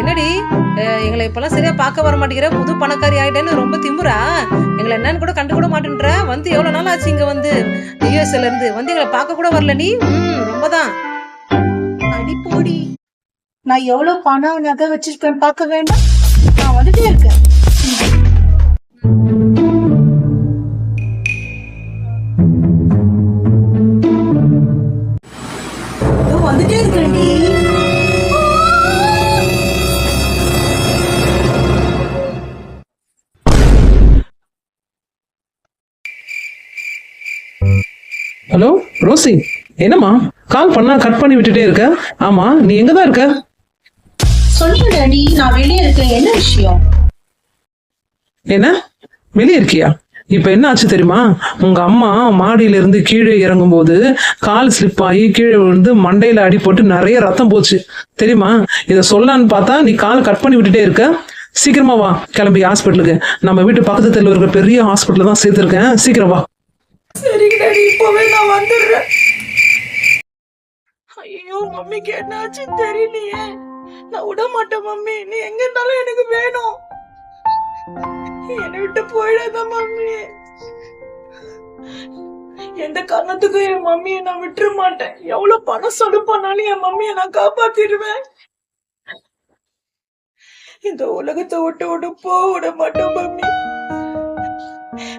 என்னடி எங்களை இப்பெல்லாம் சரியா பார்க்க வர மாட்டேங்கிற? புது பணக்காரி ஆயிட்டேன்னு ரொம்ப திமுறா? எங்களை என்னன்னு கூட கண்டு கூட மாட்டேன்ற? வந்து எவ்வளவு நாள் ஆச்சு இங்க வந்து? யூஎஸ்ல இருந்து. வந்து எங்களை பார்க்க கூட வரல நீ? ம் ரொம்பதான். அடி போடி. நான் எவ்வளவு பணம் நகை வச்சிருக்கேன் பார்க்க வேண்டாம். நான் வந்து ஹலோ ரோசி என்னம்மா? கால் பண்ணா கட் பண்ணி விட்டுட்டே இருக்க? ஆமா நீ எங்க தான் இருக்க? சொல்லுங்க டாடி நான் வெளியே இருக்கேன். என்ன விஷயம்? என்ன? வெளியே இருக்கியா? இப்ப என்ன ஆச்சு தெரியுமா? உங்க அம்மா மாடியில இருந்து கீழே இறங்கும் போது கால் ஸ்லிப் ஆகி கீழே விழுந்து மண்டையில அடி போட்டு நிறைய ரத்தம் போச்சு. தெரியுமா? இத சொல்லலான்னு பார்த்தா நீ கால் கட் பண்ணி விட்டுட்டே இருக்க. சீக்கிரமா வா கிளம்பி ஹாஸ்பிட்டலுக்கு நம்ம வீட்டு பக்கத்து தெருவில் இருக்கிற பெரிய ஹாஸ்பிட்டல் தான் சேர்த்திருக்கேன். சீக்கிரம் வா. சரிங்க டாடி இப்பவே நான் வந்துடுறேன். ஐயோ மம்மிக்கு என்னாச்சு தெரியலையே. நான் விட மாட்டேன் மம்மி. நீ எங்க இருந்தாலும் எனக்கு வேணும். என்னை விட்டு போயிடாத மம்மி. எந்த காரணத்துக்கும் என் மம்மியை நான் விட்டுற மாட்டேன். எவ்வளவு பணம் சொடுப்பானாலும் என் மம்மியை நான் காப்பாத்திடுவேன். இந்த உலகத்தை விட்டு விட்டு போக விட மாட்டேன் மம்மி.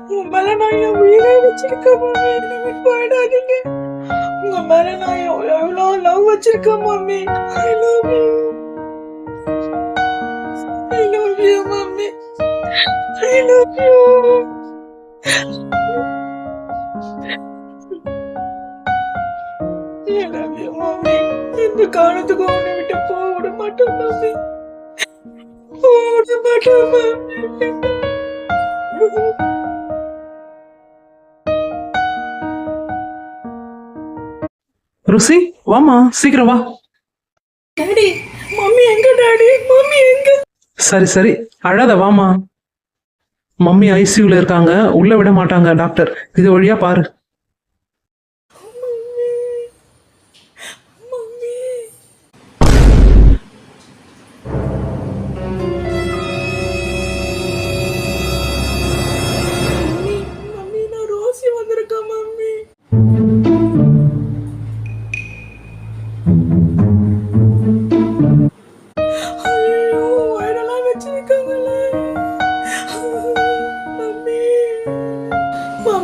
உங்க மேல நான் என் உயிரை வச்சிருக்கேன் மாமி என்ன விட்டு போயிடாதீங்க. உங்க மேல நான் எவ்வளோ லவ் வச்சிருக்கேன் மாமி I love you I love you மாமி I love you I love you இந்த காரணத்துக்கு உன்னை விட்டு போக விட மாட்டேன் மம்மி. போக விட மாட்டேன் ருசி வாமா சீக்கிரம் வா. டாடி மம்மி எங்க டாடி? மம்மி எங்க? சரி சரி அழாத வாமா மம்மி ஐசியூல இருக்காங்க உள்ள விட மாட்டாங்க டாக்டர். இது வழியா பாரு.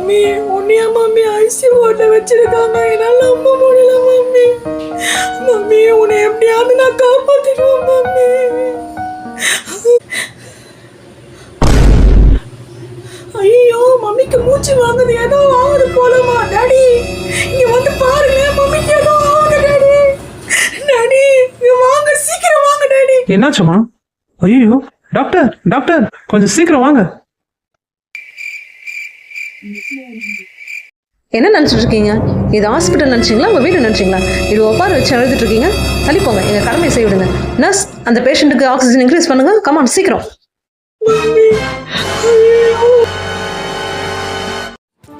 மம்மி. உன்னையா மம்மி ஐசி ஓட்ட வச்சிருக்காங்க. என்னால நம்ப முடியல மம்மி. மம்மி உன்னை எப்படியாவது நான் காப்பாத்திடுவேன் மம்மி. ஐயோ மம்மிக்கு மூச்சு வாங்குது. ஏதோ ஆகுது போலமா டாடி இங்க வந்து பாருங்க மம்மிக்கு ஏதோ ஆகுது டாடி. டாடி இங்க வாங்க. சீக்கிரம் வாங்க டாடி. என்னாச்சுமா ஐயோ டாக்டர் டாக்டர் கொஞ்சம் சீக்கிரம் வாங்க. என்ன நினச்சிட்டு இருக்கீங்க? இது ஹாஸ்பிட்டல் நினச்சிங்களா? உங்கள் வீடு நினச்சிங்களா? இது ஒப்பார வச்சு எழுதிட்டு இருக்கீங்க? தள்ளி போங்க எங்க கடமையை செய்ய விடுங்க. நர்ஸ் அந்த பேஷண்ட்டுக்கு ஆக்சிஜன் இன்க்ரீஸ் பண்ணுங்க. கமான் சீக்கிரம்.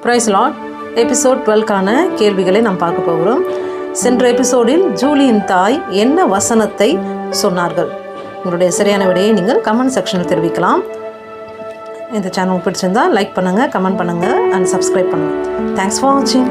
ப்ரைஸ் லாட் எபிசோட் டுவெல்க்கான கேள்விகளை நாம் பார்க்க போகிறோம். சென்ற எபிசோடில் ஜூலியின் தாய் என்ன வசனத்தை சொன்னார்கள்? உங்களுடைய சரியான விடையை நீங்கள் கமெண்ட் செக்ஷனில் தெரிவிக்கலாம். இந்த சேனல் பிடிச்சிருந்தா லைக் பண்ணுங்கள் கமெண்ட் பண்ணுங்கள் அண்ட் சப்ஸ்கிரைப் பண்ணுங்கள் தேங்க்ஸ் ஃபார் வாட்சிங்